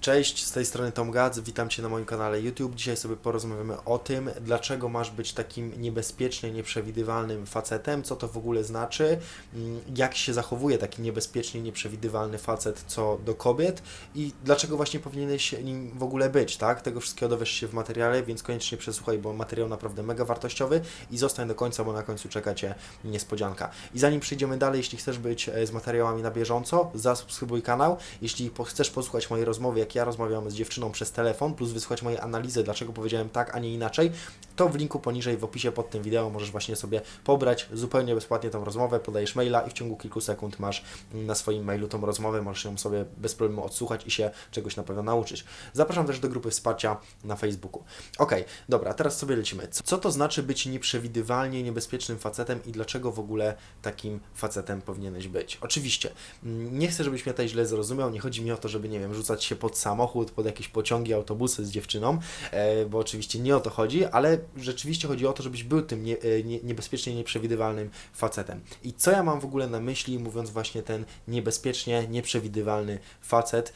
Cześć, z tej strony Tom Gac, witam Cię na moim kanale YouTube. Dzisiaj sobie porozmawiamy o tym, dlaczego masz być takim niebezpiecznie nieprzewidywalnym facetem, co to w ogóle znaczy, mm, jak się zachowuje taki niebezpiecznie nieprzewidywalny facet co do kobiet i dlaczego właśnie powinieneś nim w ogóle być, tak? Tego wszystkiego dowiesz się w materiale, więc koniecznie przesłuchaj, bo materiał naprawdę mega wartościowy i zostań do końca, bo na końcu czeka Cię niespodzianka. I zanim przejdziemy dalej, jeśli chcesz być e, z materiałami na bieżąco, zasubskrybuj kanał. Jeśli chcesz posłuchać mojej rozmowy, jak ja rozmawiałem z dziewczyną przez telefon, plus wysłuchać mojej analizy, dlaczego powiedziałem tak, a nie inaczej, to w linku poniżej w opisie pod tym wideo możesz właśnie sobie pobrać zupełnie bezpłatnie tą rozmowę, podajesz maila i w ciągu kilku sekund masz na swoim mailu tą rozmowę, możesz ją sobie bez problemu odsłuchać i się czegoś na pewno nauczyć. Zapraszam też do grupy wsparcia na Facebooku. Ok, dobra, teraz sobie lecimy. Co- Co to znaczy być nieprzewidywalnie niebezpiecznym facetem i dlaczego w ogóle takim facetem powinieneś być? Oczywiście, mm, nie chcę, żebyś mnie tutaj źle zrozumiał, nie chodzi mi o to, żeby, nie wiem, rzucać się pod samochód, pod jakieś pociągi, autobusy z dziewczyną, e, bo oczywiście nie o to chodzi, ale rzeczywiście chodzi o to, żebyś był tym nie, e, nie, niebezpiecznie nieprzewidywalnym facetem. I co ja mam w ogóle na myśli, mówiąc właśnie ten niebezpiecznie nieprzewidywalny facet,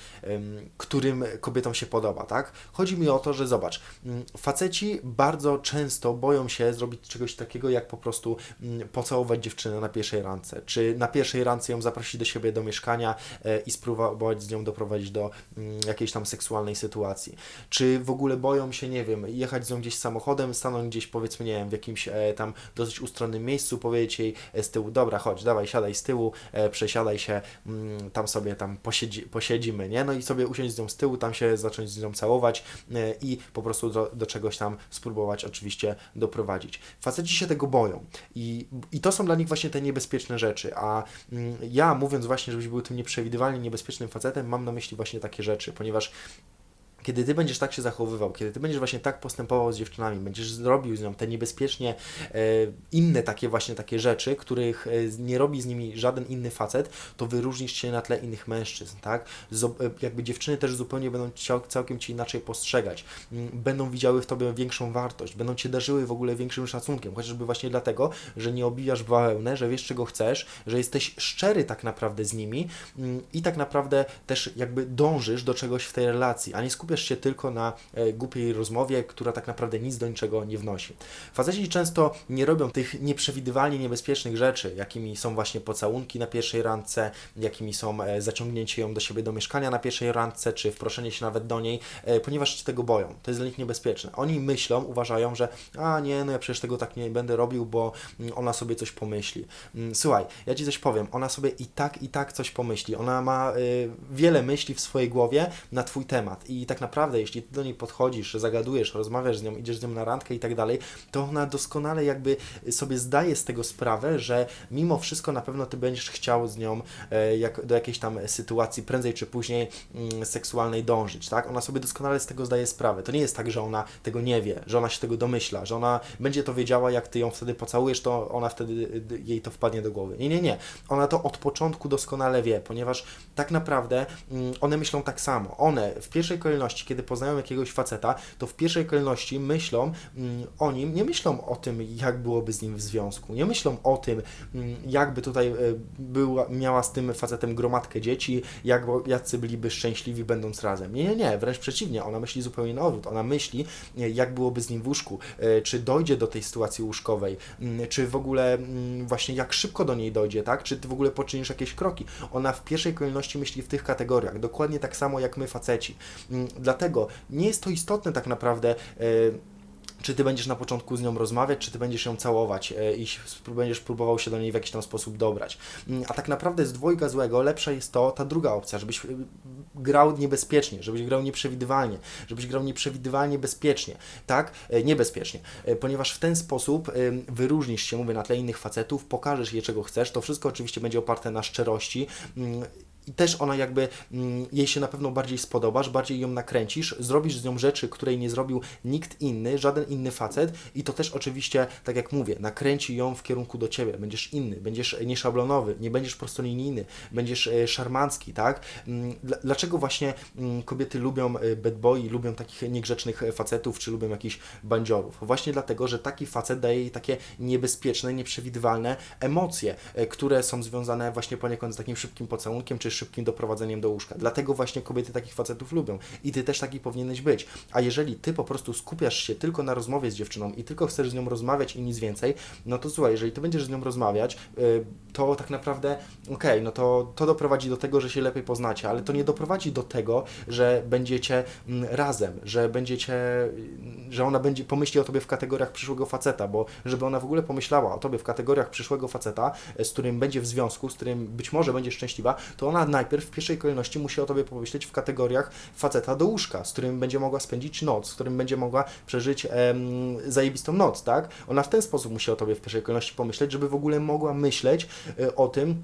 którym kobietom się podoba, tak? Chodzi mi o to, że zobacz, mm, faceci bardzo często boją się zrobić czegoś takiego, jak po prostu mm, pocałować dziewczynę na pierwszej randce, czy na pierwszej randce ją zaprosić do siebie do mieszkania e, i spróbować z nią doprowadzić do mm, jakiejś tam seksualnej sytuacji, czy w ogóle boją się, nie wiem, jechać z nią gdzieś samochodem, stanąć gdzieś powiedzmy, nie wiem, w jakimś e, tam dosyć ustronnym miejscu, powiedzieć jej e, z tyłu, dobra, chodź, dawaj, siadaj z tyłu, e, przesiadaj się, mm, tam sobie tam posiedzi, posiedzimy, nie? No i sobie usiąść z nią z tyłu, tam się zacząć z nią całować i po prostu do, do czegoś tam spróbować oczywiście doprowadzić. Faceci się tego boją i, i to są dla nich właśnie te niebezpieczne rzeczy, a mm, ja mówiąc właśnie, żebyś był tym nieprzewidywalnie niebezpiecznym facetem, mam na myśli właśnie takie rzeczy, ponieważ kiedy ty będziesz tak się zachowywał, kiedy ty będziesz właśnie tak postępował z dziewczynami, będziesz zrobił z nią te niebezpiecznie e, inne takie właśnie takie rzeczy, których e, nie robi z nimi żaden inny facet, to wyróżnisz się na tle innych mężczyzn, tak? E, jakby dziewczyny też zupełnie będą cię, całkiem cię inaczej postrzegać, mm, będą widziały w tobie większą wartość, będą cię darzyły w ogóle większym szacunkiem, chociażby właśnie dlatego, że nie obijasz bawełnę, że wiesz czego chcesz, że jesteś szczery tak naprawdę z nimi mm, i tak naprawdę też jakby dążysz do czegoś w tej relacji, a nie skupiasz się tylko na e, głupiej rozmowie, która tak naprawdę nic do niczego nie wnosi. Faceci często nie robią tych nieprzewidywalnie niebezpiecznych rzeczy, jakimi są właśnie pocałunki na pierwszej randce, jakimi są e, zaciągnięcie ją do siebie do mieszkania na pierwszej randce, czy wproszenie się nawet do niej, e, ponieważ się tego boją. To jest dla nich niebezpieczne. Oni myślą, uważają, że a nie, no ja przecież tego tak nie będę robił, bo mm, ona sobie coś pomyśli. Mm, Słuchaj, ja Ci coś powiem, ona sobie i tak, i tak coś pomyśli. Ona ma wiele myśli w swojej głowie na Twój temat i tak naprawdę, jeśli Ty do niej podchodzisz, zagadujesz, rozmawiasz z nią, idziesz z nią na randkę i tak dalej, to ona doskonale jakby sobie zdaje z tego sprawę, że mimo wszystko na pewno Ty będziesz chciał z nią e, jak, do jakiejś tam sytuacji prędzej czy później mm, seksualnej dążyć, tak? Ona sobie doskonale z tego zdaje sprawę. To nie jest tak, że ona tego nie wie, że ona się tego domyśla, że ona będzie to wiedziała, jak Ty ją wtedy pocałujesz, to ona wtedy y, jej to wpadnie do głowy. Nie, nie, nie. Ona to od początku doskonale wie, ponieważ tak naprawdę mm, one myślą tak samo. One w pierwszej kolejności, kiedy poznają jakiegoś faceta, to w pierwszej kolejności myślą mm, o nim, nie myślą o tym, jak byłoby z nim w związku, nie myślą o tym, mm, jakby tutaj e, była, miała z tym facetem gromadkę dzieci, jak, jacy byliby szczęśliwi będąc razem. Nie, nie, nie, wręcz przeciwnie, ona myśli zupełnie na odwrót. Ona myśli, e, jak byłoby z nim w łóżku, e, czy dojdzie do tej sytuacji łóżkowej, mm, czy w ogóle właśnie jak szybko do niej dojdzie, tak? Czy ty w ogóle poczynisz jakieś kroki. Ona w pierwszej kolejności myśli w tych kategoriach, dokładnie tak samo jak my faceci. Dlatego nie jest to istotne tak naprawdę. e, czy ty będziesz na początku z nią rozmawiać, czy ty będziesz ją całować e, i będziesz próbował się do niej w jakiś tam sposób dobrać. Mm, A tak naprawdę z dwojga złego lepsza jest to, ta druga opcja, żebyś y, grał niebezpiecznie, żebyś grał nieprzewidywalnie, żebyś grał nieprzewidywalnie bezpiecznie, tak? E, Niebezpiecznie, E, ponieważ w ten sposób wyróżnisz się, mówię, na tle innych facetów, pokażesz jej czego chcesz, to wszystko oczywiście będzie oparte na szczerości, mm, i też ona jakby mm, jej się na pewno bardziej spodobasz, bardziej ją nakręcisz, zrobisz z nią rzeczy, której nie zrobił nikt inny, żaden inny facet i to też oczywiście, tak jak mówię, nakręci ją w kierunku do Ciebie, będziesz inny, będziesz nieszablonowy, nie będziesz prostolinijny, będziesz e, szarmancki, tak? Mm, dla- Dlaczego właśnie mm, kobiety lubią e, bad boy, lubią takich niegrzecznych e, facetów, czy lubią jakichś bandziorów? Właśnie dlatego, że taki facet daje jej takie niebezpieczne, nieprzewidywalne emocje, e, które są związane właśnie poniekąd z takim szybkim pocałunkiem, czy szybkim doprowadzeniem do łóżka. Dlatego właśnie kobiety takich facetów lubią i ty też taki powinieneś być. A jeżeli ty po prostu skupiasz się tylko na rozmowie z dziewczyną i tylko chcesz z nią rozmawiać i nic więcej, no to słuchaj, jeżeli ty będziesz z nią rozmawiać, y, to tak naprawdę, okej, no to, to doprowadzi do tego, że się lepiej poznacie, ale to nie doprowadzi do tego, że będziecie mm, razem, że będziecie, że ona będzie pomyśli o tobie w kategoriach przyszłego faceta, bo żeby ona w ogóle pomyślała o tobie w kategoriach przyszłego faceta, z którym będzie w związku, z którym być może będzie szczęśliwa, to ona najpierw w pierwszej kolejności musi o tobie pomyśleć w kategoriach faceta do łóżka, z którym będzie mogła spędzić noc, z którym będzie mogła przeżyć em, zajebistą noc, tak? Ona w ten sposób musi o tobie w pierwszej kolejności pomyśleć, żeby w ogóle mogła myśleć e, o tym,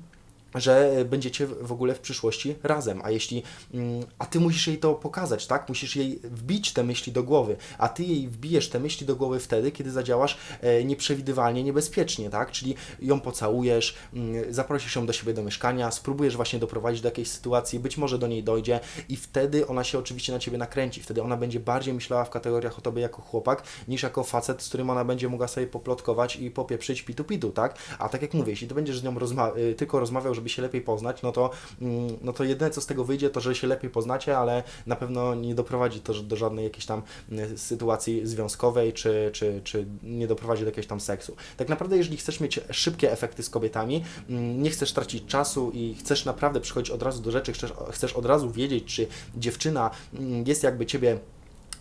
że będziecie w ogóle w przyszłości razem, a jeśli, mm, a ty musisz jej to pokazać, tak? Musisz jej wbić te myśli do głowy, a ty jej wbijesz te myśli do głowy wtedy, kiedy zadziałasz e, nieprzewidywalnie, niebezpiecznie, tak? Czyli ją pocałujesz, mm, zaprosisz ją do siebie do mieszkania, spróbujesz właśnie doprowadzić do jakiejś sytuacji, być może do niej dojdzie i wtedy ona się oczywiście na ciebie nakręci, wtedy ona będzie bardziej myślała w kategoriach o tobie jako chłopak, niż jako facet, z którym ona będzie mogła sobie poplotkować i popieprzyć pitu-pitu, tak? A tak jak mówię, jeśli ty będziesz z nią rozma- y, tylko rozmawiał, żeby się lepiej poznać, no to, mm, no to jedyne co z tego wyjdzie, to że się lepiej poznacie, ale na pewno nie doprowadzi to do żadnej jakiejś tam y, sytuacji związkowej, czy, czy, czy nie doprowadzi do jakiegoś tam seksu. Tak naprawdę, jeżeli chcesz mieć szybkie efekty z kobietami, mm, nie chcesz tracić czasu i chcesz naprawdę przychodzić od razu do rzeczy, chcesz, chcesz od razu wiedzieć, czy dziewczyna mm, jest jakby ciebie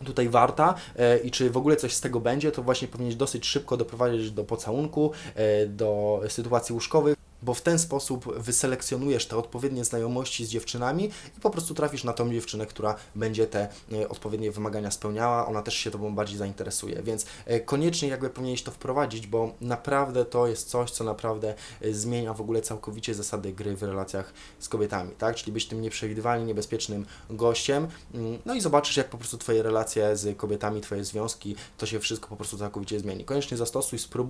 tutaj warta e, i czy w ogóle coś z tego będzie, to właśnie powinieneś dosyć szybko doprowadzić do pocałunku, e, do sytuacji łóżkowych, bo w ten sposób wyselekcjonujesz te odpowiednie znajomości z dziewczynami i po prostu trafisz na tą dziewczynę, która będzie te e, odpowiednie wymagania spełniała, ona też się Tobą bardziej zainteresuje, więc e, koniecznie jakby powinieneś to wprowadzić, bo naprawdę to jest coś, co naprawdę e, zmienia w ogóle całkowicie zasady gry w relacjach z kobietami, tak? Czyli być tym nieprzewidywalnie niebezpiecznym gościem, mm, no i zobaczysz, jak po prostu Twoje relacje z kobietami, Twoje związki, to się wszystko po prostu całkowicie zmieni. Koniecznie zastosuj, spróbuj,